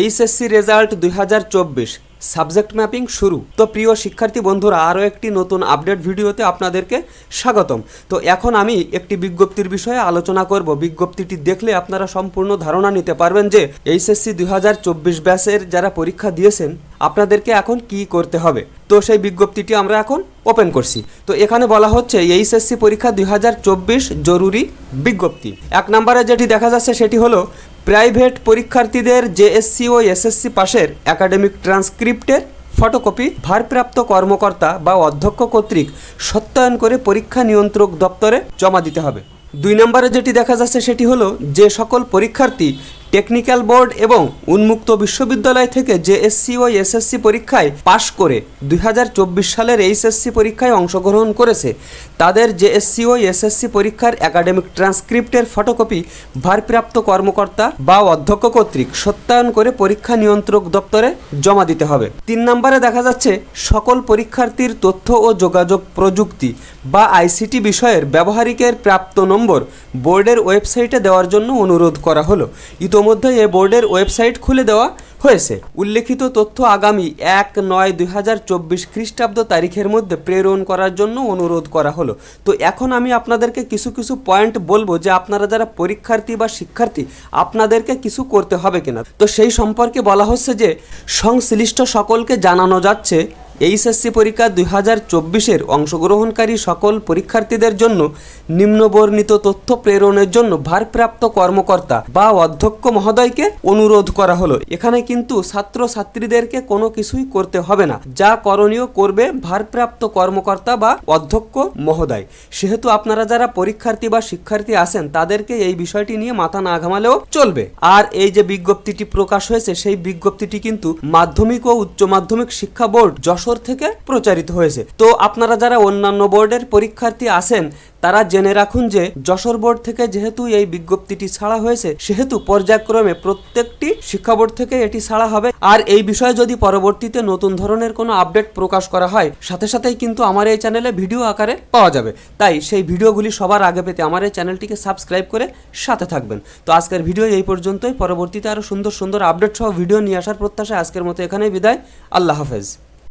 HSC result দুই হাজার চব্বিশ, সাবজেক্ট ম্যাপিং শুরু। তো প্রিয় শিক্ষার্থী বন্ধুরা, আরও একটি নতুন আপডেট ভিডিওতে আপনাদেরকে স্বাগতম। তো এখন আমি একটি বিজ্ঞপ্তির বিষয়ে আলোচনা করব। বিজ্ঞপ্তিটি দেখলে আপনারা সম্পূর্ণ ধারণা নিতে পারবেন যে এইচএসসি দুই ব্যাচের যারা পরীক্ষা দিয়েছেন, আপনাদেরকে এখন কি করতে হবে। তো সেই বিজ্ঞপ্তিটি আমরা এখন ওপেন করছি। তো এখানে বলা হচ্ছে এইচএসসি পরীক্ষা দুই হাজার চব্বিশ জরুরি বিজ্ঞপ্তি। এক নম্বরে যেটি দেখা যাচ্ছে সেটি হলো প্রাইভেট পরীক্ষার্থীদের জেএসসি ও এসএসসি পাশের একাডেমিক ট্রান্সক্রিপ্টের ফটোকপি ভারপ্রাপ্ত কর্মকর্তা বা অধ্যক্ষ কর্তৃক সত্যায়ন করে পরীক্ষা নিয়ন্ত্রক দপ্তরে জমা দিতে হবে। দুই নম্বরে যেটি দেখা যাচ্ছে সেটি হলো যে সকল পরীক্ষার্থী টেকনিক্যাল বোর্ড এবং উন্মুক্ত বিশ্ববিদ্যালয় থেকে জেএসসি ও এসএসসি পরীক্ষায় পাশ করে দুই হাজার চব্বিশ সালের এইচএসসি পরীক্ষায় অংশগ্রহণ করেছে। তাদের জেএসসি ও এসএসসি পরীক্ষার একাডেমিক ট্রান্সক্রিপ্টের ফটোকপি ভারপ্রাপ্ত কর্মকর্তা বা অধ্যক্ষ কর্তৃক সত্যায়ন করে পরীক্ষা নিয়ন্ত্রক দপ্তরে জমা দিতে হবে। তিন নম্বরে দেখা যাচ্ছে, সকল পরীক্ষার্থীর তথ্য ও যোগাযোগ প্রযুক্তি বা আইসিটি বিষয়ের ব্যবহারিকের প্রাপ্ত নম্বর বোর্ডের ওয়েবসাইটে দেওয়ার জন্য অনুরোধ করা হলো। ইতোমধ্যে এ বোর্ডের ওয়েবসাইট খুলে দেওয়া হয়েছে। উল্লেখিত তথ্য আগামী এক নয় দুই হাজার চব্বিশ খ্রিস্টাব্দ তারিখের মধ্যে প্রেরণ করার জন্য অনুরোধ করা হলো। তো এখন আমি আপনাদেরকে কিছু কিছু পয়েন্ট বলব যে আপনারা যারা পরীক্ষার্থী বা শিক্ষার্থী, আপনাদেরকে কিছু করতে হবে কিনা। তো সেই সম্পর্কে বলা হচ্ছে যে সংশ্লিষ্ট সকলকে জানানো যাচ্ছে এইচএসসি পরীক্ষা দুই হাজার চব্বিশের অংশগ্রহণকারী সকল পরীক্ষার্থীদের জন্য নিম্নবর্ণিত তথ্য প্রেরণের জন্য ভারপ্রাপ্ত কর্মকর্তা বা অধ্যক্ষ মহোদয়কে অনুরোধ করা হলো। এখানে কিন্তু ছাত্র ছাত্রীদেরকে কোনো কিছুই করতে হবে না। যা করণীয় করবে ভারপ্রাপ্ত কর্মকর্তা বা অধ্যক্ষ মহোদয়। সেহেতু আপনারা যারা পরীক্ষার্থী বা শিক্ষার্থী আছেন, তাদেরকে এই বিষয়টি নিয়ে মাথা না ঘামালেও চলবে। আর এই যে বিজ্ঞপ্তিটি প্রকাশ হয়েছে, সেই বিজ্ঞপ্তিটি কিন্তু মাধ্যমিক ও উচ্চ মাধ্যমিক শিক্ষা বোর্ড যশোর থেকে প্রচারিত হয়েছে। তো আপনারা যারা অন্যান্য বোর্ডের পরীক্ষার্থী আছেন, তারা জেনে রাখুন যে যশোর বোর্ড থেকে যেহেতু এই বিজ্ঞপ্তিটি ছাড়া হয়েছে, সেহেতু পর্যায়ক্রমে প্রত্যেকটি শিক্ষা বোর্ড থেকে এটি ছাড়া হবে। আর এই বিষয়ে যদি পরবর্তীতে নতুন ধরনের কোনো আপডেট প্রকাশ করা হয়, সাথে সাথেই কিন্তু আমার এই চ্যানেলে ভিডিও আকারে পাওয়া যাবে। তাই সেই ভিডিওগুলি সবার আগে পেতে আমার এই চ্যানেলটিকে সাবস্ক্রাইব করে সাথে থাকবেন। তো আজকের ভিডিও এই পর্যন্তই। পরবর্তীতে আরও সুন্দর সুন্দর আপডেট সহ ভিডিও নিয়ে আসার প্রত্যাশায় আজকের মতো এখানেই বিদায়। আল্লাহ হাফেজ।